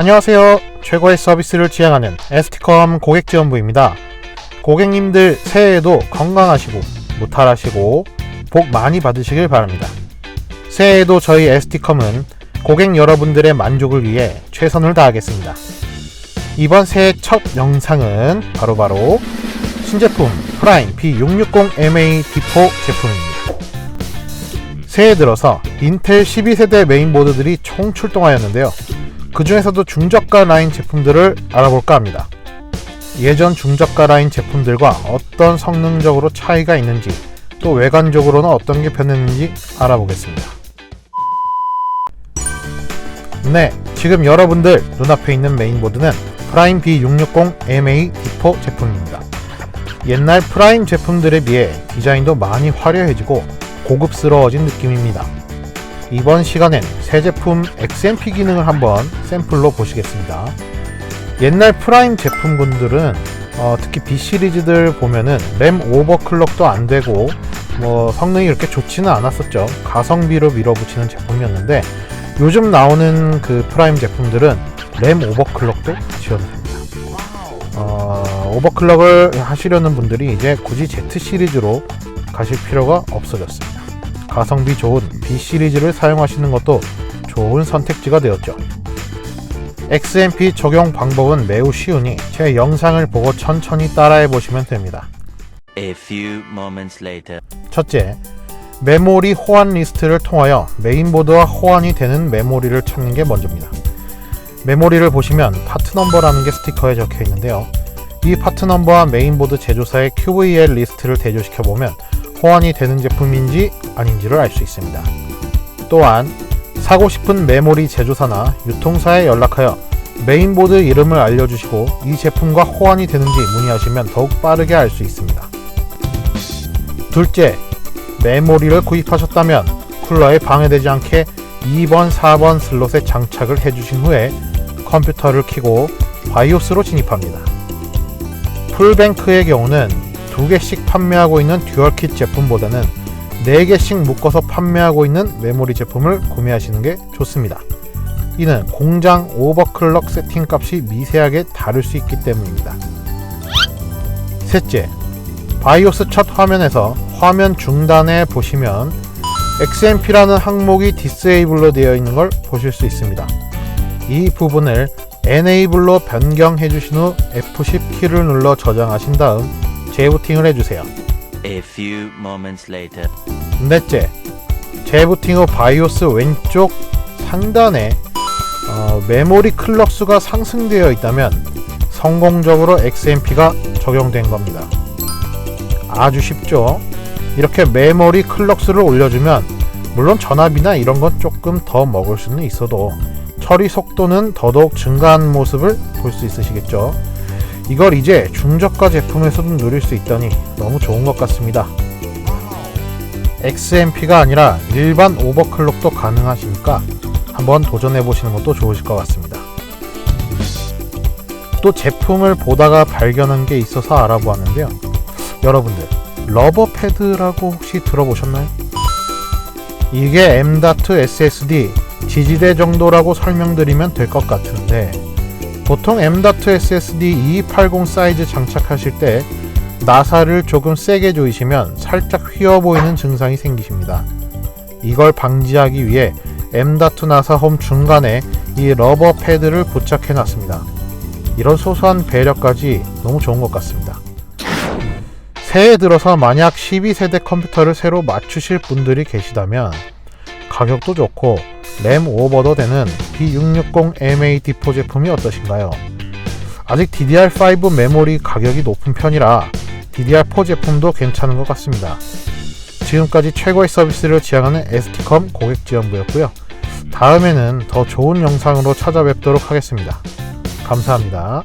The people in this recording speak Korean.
안녕하세요. 최고의 서비스를 지향하는 에스티컴 고객지원부입니다. 고객님들 새해에도 건강하시고 무탈하시고 복 많이 받으시길 바랍니다. 새해에도 저희 에스티컴은 고객 여러분들의 만족을 위해 최선을 다하겠습니다. 이번 새해 첫 영상은 바로바로 신제품 프라임 B660MA D4 제품입니다. 새해 들어서 인텔 12세대 메인보드들이 총 출동하였는데요. 그 중에서도 중저가 라인 제품들을 알아볼까 합니다. 예전 중저가 라인 제품들과 어떤 성능적으로 차이가 있는지, 또 외관적으로는 어떤 게 변했는지 알아보겠습니다. 네, 지금 여러분들 눈앞에 있는 메인보드는 프라임 B660MA D4 제품입니다. 옛날 프라임 제품들에 비해 디자인도 많이 화려해지고 고급스러워진 느낌입니다. 이번 시간엔 새 제품 XMP 기능을 한번 샘플로 보시겠습니다. 옛날 프라임 제품군들은 어, 특히 B 시리즈들 보면은 램 오버클럭도 안 되고 뭐 성능이 그렇게 좋지는 않았었죠. 가성비로 밀어붙이는 제품이었는데 요즘 나오는 그 프라임 제품들은 램 오버클럭도 지원됩니다. 어, 오버클럭을 하시려는 분들이 이제 굳이 Z 시리즈로 가실 필요가 없어졌습니다. 가성비 좋은 B 시리즈를 사용하시는 것도 좋은 선택지가 되었죠. XMP 적용 방법은 매우 쉬우니 제 영상을 보고 천천히 따라해 보시면 됩니다. 첫째, 메모리 호환 리스트를 통하여 메인보드와 호환이 되는 메모리를 찾는 게 먼저입니다. 메모리를 보시면 파트 넘버라는 게 스티커에 적혀 있는데요. 이 파트 넘버와 메인보드 제조사의 QVL 리스트를 대조시켜 보면 호환이 되는 제품인지 아닌지를 알 수 있습니다. 또한 사고 싶은 메모리 제조사나 유통사에 연락하여 메인보드 이름을 알려주시고 이 제품과 호환이 되는지 문의하시면 더욱 빠르게 알 수 있습니다. 둘째, 메모리를 구입하셨다면 쿨러에 방해되지 않게 2번, 4번 슬롯에 장착을 해주신 후에 컴퓨터를 켜고 바이오스로 진입합니다. 풀뱅크의 경우는 두 개씩 판매하고 있는 듀얼킷 제품보다는 네 개씩 묶어서 판매하고 있는 메모리 제품을 구매하시는 게 좋습니다. 이는 공장 오버클럭 세팅 값이 미세하게 다를 수 있기 때문입니다. 셋째, 바이오스 첫 화면에서 화면 중단에 보시면 XMP라는 항목이 디스에이블로 되어 있는 걸 보실 수 있습니다. 이 부분을 Enable로 변경해 주신 후 F10 키를 눌러 저장하신 다음 재부팅을 해주세요. A few moments later. 넷째, 재부팅 후 바이오스 왼쪽 상단에 어, 메모리 클럭 수가 상승되어 있다면 성공적으로 XMP가 적용된 겁니다. 아주 쉽죠? 이렇게 메모리 클럭 수를 올려주면 물론 전압이나 이런 건 조금 더 먹을 수는 있어도 처리 속도는 더더욱 증가한 모습을 볼 수 있으시겠죠? 이걸 이제 중저가 제품에서도 누릴 수 있다니 너무 좋은 것 같습니다. XMP가 아니라 일반 오버클럭도 가능하시니까 한번 도전해 보시는 것도 좋으실 것 같습니다. 또 제품을 보다가 발견한 게 있어서 알아보았는데요. 여러분들 러버 패드라고 혹시 들어보셨나요? 이게 M.2 SSD 지지대 정도라고 설명드리면 될 것 같은데 보통 M.2 SSD 2280 사이즈 장착하실 때 나사를 조금 세게 조이시면 살짝 휘어 보이는 증상이 생기십니다. 이걸 방지하기 위해 M.2 나사 홈 중간에 이 러버 패드를 부착해 놨습니다. 이런 소소한 배려까지 너무 좋은 것 같습니다. 새해 들어서 만약 12세대 컴퓨터를 새로 맞추실 분들이 계시다면 가격도 좋고 램 오버도 되는 B660MA D4 제품이 어떠신가요? 아직 DDR5 메모리 가격이 높은 편이라 DDR4 제품도 괜찮은 것 같습니다. 지금까지 최고의 서비스를 지향하는 ST컴 고객 지원부였고요. 다음에는 더 좋은 영상으로 찾아뵙도록 하겠습니다. 감사합니다.